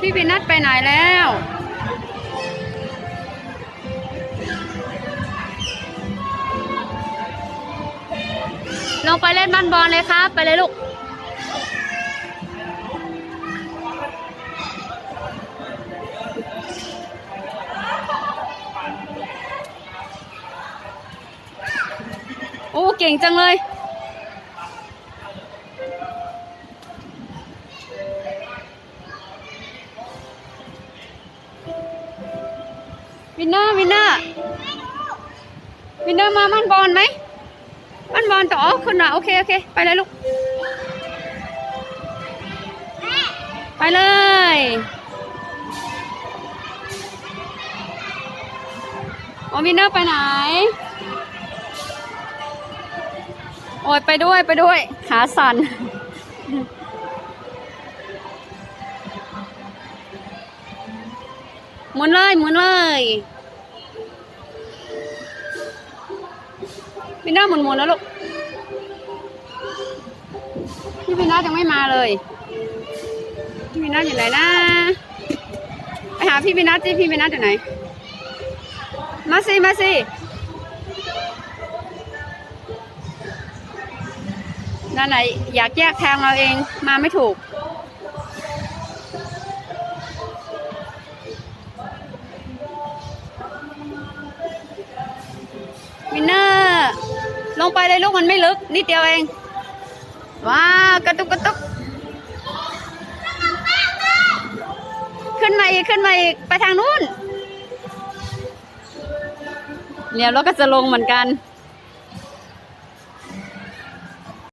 พี่พินัทไปไหนแล้ว ลงไปเล่นบ้านบอลเลยครับ ไปเลยลูก โอ้ เก่งจังเลย วินเนอร์วินเนอร์วินเนอร์มามันบอลไหมมันบอลต่ออ๋อขึ้นาโอเคโอเคไปเลยลูก ไปเลยโอวินเนอร์ไปไหน โอ้ยไปด้วยไปด้วย ขาสั่น หมุนเลยหมุนเลยพี่น้าหมุนหมุนแล้วลูกพี่พี่นัทยังไม่มาเลย พี่พี่นัทอยู่ไหนนะไปหาพี่พี่นัทสิพี่พี่นัทอยู่ไหน มาสิมาสินั่นไหนอยากแยกทางเราเองมาไม่ถูก วินเนอร์ลงไปเลยลูกมันไม่ลึก นิดเดียวเอง ว้าวกระตุกกระตุก ขึ้นมาอีกขึ้นมาอีกไปทางนู้นเดี๋ยวเราก็จะลงเหมือนกัน